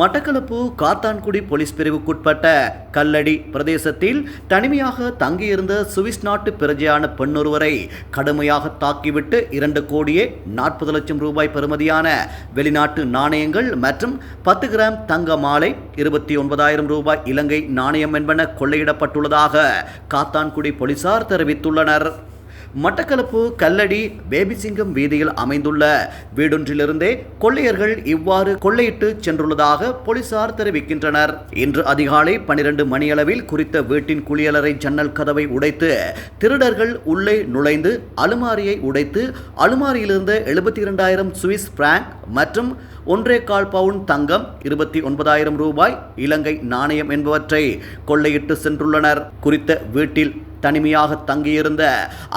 Batticaloa Kattankudy police பிரிவுக்குட்பட்ட கல்லடி பிரதேசத்தில் தனிமையாக தங்கியிருந்த சுவிஸ் நாட்டு பிரஜையான பெண்ணொருவரை கடுமையாக தாக்கிவிட்டு இரண்டு கோடியே நாற்பது லட்சம் ரூபாய் பெறுமதியான வெளிநாட்டு நாணயங்கள் மற்றும் பத்து கிராம் தங்க மாலை இருபத்தி ஒன்பதாயிரம் ரூபாய் இலங்கை நாணயம் என்பன கொள்ளையிடப்பட்டுள்ளதாக காத்தான்குடி போலீசார் தெரிவித்துள்ளனர். மட்டக்களப்பு கல்லடி பேபிசிங்கம் வீதியில் அமைந்துள்ள வீடொன்றிலிருந்தே கொள்ளையர்கள் இவ்வாறு கொள்ளையிட்டு சென்றுள்ளதாக போலீசார் தெரிவிக்கின்றனர். இன்று அதிகாலை பனிரெண்டு மணியளவில் குறித்த வீட்டின் குளியலறை ஜன்னல் கதவை உடைத்து திருடர்கள் உள்ளே நுழைந்து அலுமாரியை உடைத்து அலுமாரியிலிருந்த எழுபத்தி இரண்டாயிரம் சுவிஸ் பிராங்க் மற்றும் ஒன்றே கால் பவுன் தங்கம் இருபத்தி ஒன்பதாயிரம் ரூபாய் இலங்கை நாணயம் என்பவற்றை கொள்ளையிட்டு சென்றுள்ளனர். குறித்த வீட்டில் தனிமையாக தங்கியிருந்த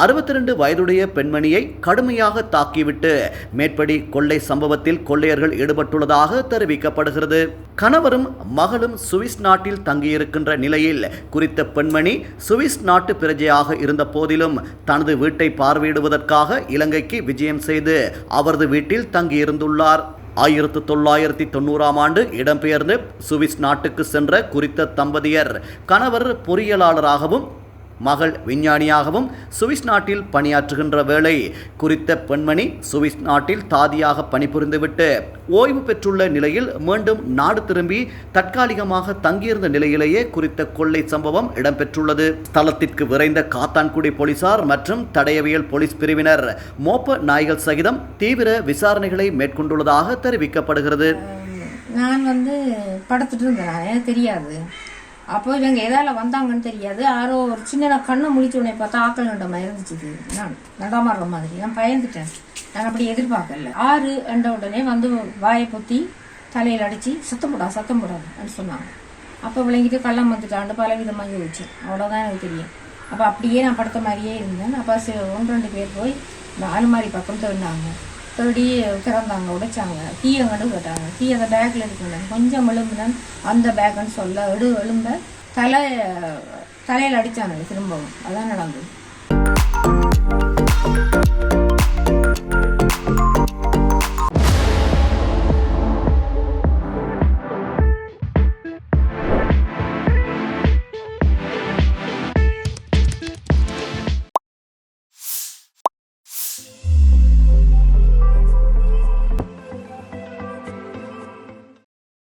அறுபத்தி ரெண்டு வயதுடைய பெண்மணியை கடுமையாக தாக்கிவிட்டு மேற்படி கொள்ளை சம்பவத்தில் கொள்ளையர்கள் ஈடுபட்டுள்ளதாக தெரிவிக்கப்படுகிறது. கணவரும் மகளும் சுவிஸ் நாட்டில் தங்கியிருக்கின்ற நிலையில் குறித்த பெண்மணி சுவிஸ் நாட்டு பிரஜையாக இருந்த போதிலும் தனது வீட்டை பார்வையிடுவதற்காக இலங்கைக்கு விஜயம் செய்து அவரது வீட்டில் தங்கியிருந்துள்ளார். ஆயிரத்து தொள்ளாயிரத்தி தொண்ணூறாம் ஆண்டு இடம்பெயர்ந்து சுவிஸ் நாட்டுக்கு சென்ற குறித்த தம்பதியர் கணவர் பொறியியலாளராகவும் மகள் விஞ்ஞானியாகவும் சுவிஸ் நாட்டில் பணியாற்றுகின்ற வேளை குறித்த பெண்மணி சுவிஸ் நாட்டில் தாதியாக பணிபுரிந்துவிட்டு ஓய்வு பெற்றுள்ள நிலையில் மீண்டும் நாடு திரும்பி தற்காலிகமாக தங்கியிருந்த நிலையிலேயே குறித்த கொள்ளை சம்பவம் இடம்பெற்றுள்ளது. ஸ்தலத்திற்கு விரைந்த காத்தான்குடி போலீசார் மற்றும் தடயவியல் போலீஸ் பிரிவினர் மோப்ப நாய்கள் சகிதம் தீவிர விசாரணைகளை மேற்கொண்டுள்ளதாக தெரிவிக்கப்படுகிறது. நான் வந்து படுத்துட்டு இருந்தேன் தெரியாது. அப்போ இவங்க எதால வந்தாங்கன்னு தெரியாது. யாரோ ஒரு சின்ன கண்ணை முழிச்ச உடனே பார்த்தா ஆக்கள் நட்ட இருந்துச்சு. நான் நடமாடுற மாதிரி. நான் பயந்துட்டேன். நான் அப்படி எதிர்பார்க்கல. ஆறு என்ற உடனே வந்து வாயை பொத்தி தலையில் அடிச்சு சத்தம் போடா சத்தம் போடாது அப்படின்னு சொன்னாங்க. அப்போ விளங்கிட்டு கள்ளம் வந்துட்டாண்டு பல விதமாக யோசிச்சு. அவ்வளோதான் எனக்கு தெரியும். அப்போ அப்படியே நான் படுத்த மாதிரியே இருந்தேன். அப்போ ஒன்று ரெண்டு பேர் போய் இந்த மாதிரி பக்கம் தேடினாங்க தேடி திறந்தாங்க உடைச்சாங்க. கீ எங்கன்னு கேட்டாங்க. கீ அந்த பேக்கில் இருக்குன்னு கொஞ்சம் எலும்புனேன் அந்த பேக்குன்னு சொல்ல எடு எலும்ப தலை தலையில் அடித்தாங்க திரும்பவும். அதான் நடந்தது.